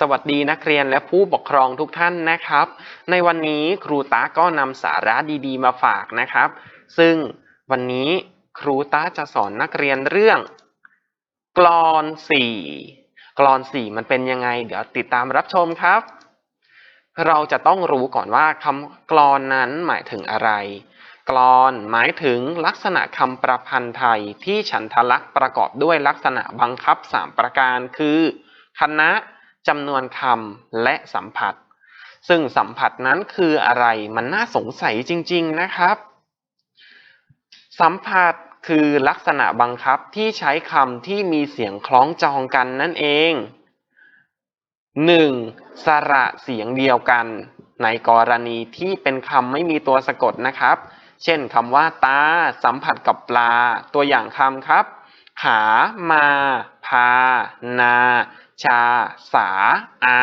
สวัสดีนักเรียนและผู้ปกครองทุกท่านนะครับ ในวันนี้ครูตาก็นำสาระดีๆ มาฝากนะครับ ซึ่งวันนี้ครูตาจะสอนนักเรียนเรื่อง กลอนสี่กลอนสี่มันเป็นยังไง เดี๋ยวติดตามรับชมครับ เราจะต้องรู้ก่อนว่าคำกลอนนั้นหมายถึงอะไร กลอนหมายถึงลักษณะคำประพันธ์ไทยที่ฉันทลักษณ์ประกอบด้วยลักษณะบังคับ 3 ประการคือคณะ จำนวนคำและสัมผัส ซึ่งสัมผัสนั้นคืออะไรมันน่าสงสัยจริง ๆนะครับ สัมผัสคือลักษณะบังคับที่ใช้คำที่มีเสียงคล้องจองกันนั่นเอง 1. สระเสียงเดียวกัน ในกรณีที่เป็นคำไม่มีตัวสะกดนะครับ เช่นคำว่าตาสัมผัสกับปลา ตัวอย่างคำครับ ขามา พา นา ชา สา อา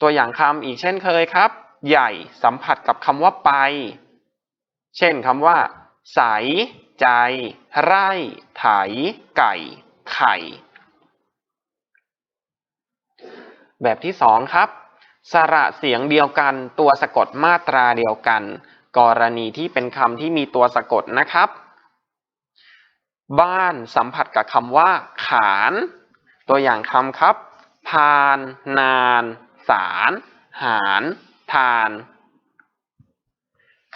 ตัวอย่างคำอีกเช่นเคยครับ ใหญ่สัมผัสกับคำว่าไป เช่นคำว่า ใส ใจ ไร่ ไถ ไก่ ไข่ แบบที่สองครับ สระเสียงเดียวกัน ตัวสะกดมาตราเดียวกัน กรณีที่เป็นคำที่มีตัวสะกดนะครับ บ้านสัมผัสกับคำว่า ขาน ตัวอย่างคำครับ พาน นาน สาร หาร ทาน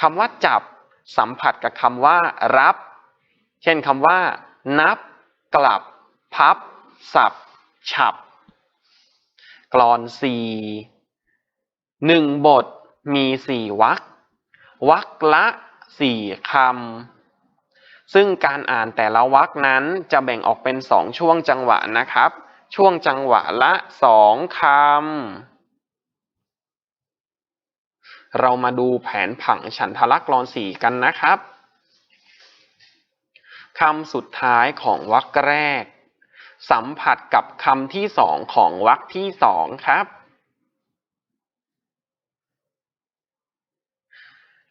คำว่าจับสัมผัสกับคำว่า รับ เช่นคำว่า นับ กลับ พับ สับ ฉับกลอนสี่หนึ่งบทมีสี่วรรควรรคละสี่คำ ซึ่งการอ่านแต่ละวรรคนั้นจะแบ่งออกเป็นสองช่วงจังหวะนะครับ ช่วงจังหวะละสองคำ เรามาดูแผนผังฉันทลักษณ์กลอนสีกันนะครับคำสุดท้ายของวรรคแรก สัมผัสกับคำที่สองของวรรคที่สองครับ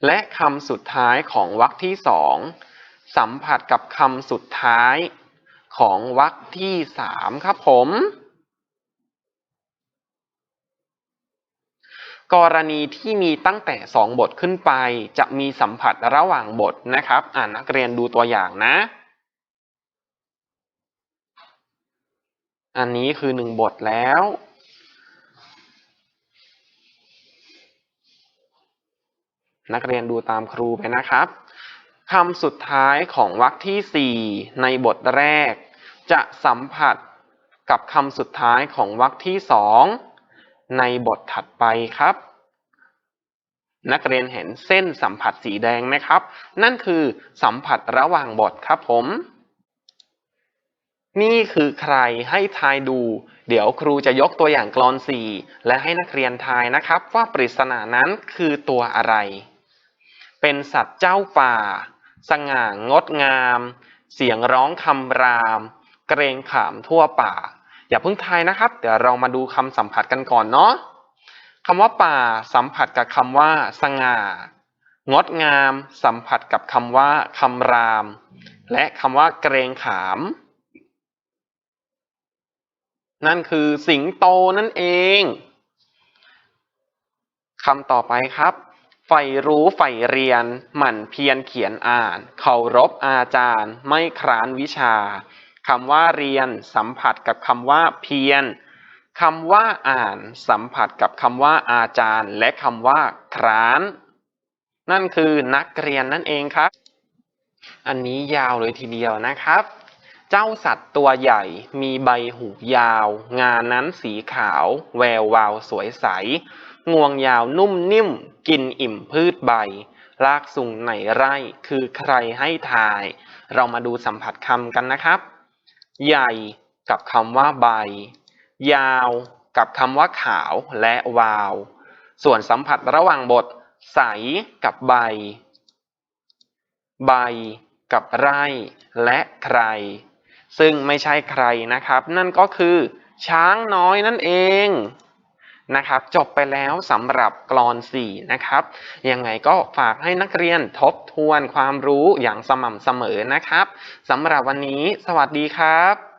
และคำสุดท้ายของวรรคที่สอง สัมผัสกับคำสุดท้ายของวรรคที่สามครับผม กรณีที่มีตั้งแต่สองบทขึ้นไป จะมีสัมผัสระหว่างบทนะครับ อ่านนักเรียนดูตัวอย่างนะ อันนี้คือหนึ่งบทแล้วนักเรียนดูตามครูไปนะครับ คำสุดท้ายของวรรคที่ 4 ในบทแรก จะสัมผัสกับคำสุดท้ายของวรรคที่ 2 ในบทถัดไปครับ นักเรียนเห็นเส้นสัมผัสสีแดงไหมครับ นั่นคือสัมผัสระหว่างบทครับผม นี่คือใครให้ทายดู เดี๋ยวครูจะยกตัวอย่างกลอนสี่และให้นักเรียนทายนะครับว่าปริศนานั้นคือตัวอะไร เป็นสัตว์เจ้าป่า สง่างดงาม เสียงร้องคำราม เกรงขามทั่วป่า อย่าเพิ่งทายนะครับ เดี๋ยวเรามาดูคำสัมผัสกันก่อนเนาะคำว่าป่าสัมผัสกับคำว่า สง่า งดงาม สัมผัสกับคำว่าคำราม และคำว่าเกรงขาม นั่นคือสิงโตนั่นเองคำต่อไปครับ ฝ่รู้ใฝ่เรียน หมั่นเพียรเขียนอ่าน เคารพอาจารย์ ไม่คร้านวิชาคำว่าเรียน สัมผัสกับคำว่าเพียรคำว่าอ่าน สัมผัสกับคำว่าอาจารย์ และคำว่าคร้าน นั่นคือนักเรียนนั่นเองครับ อันนี้ยาวเลยทีเดียวนะครับ เจ้าสัตว์ตัวใหญ่มีใบหูยาว งานนั้นสีขาว แวววาวสวยใส งวงยาวนุ่มนิ่ม กินอิ่มพืชใบ รากสูงในไร่ คือใครให้ทาย เรามาดูสัมผัสคำกันนะครับ ใหญ่กับคำว่าใบ ยาวกับคำว่าขาวและวาว ส่วนสัมผัสระหว่างบท ใสกับใบ ใบกับไร่และใคร ซึ่งไม่ใช่ใครนะครับ นั่นก็คือ ช้างน้อยนั่นเอง นะครับจบไปแล้วสำหรับกรอน 4 นะครับยังไงก็ฝากให้นักเรียนทบทวนความรู้อย่างสม่ำเสมอนะครับสำหรับวันนี้ สวัสดีครับ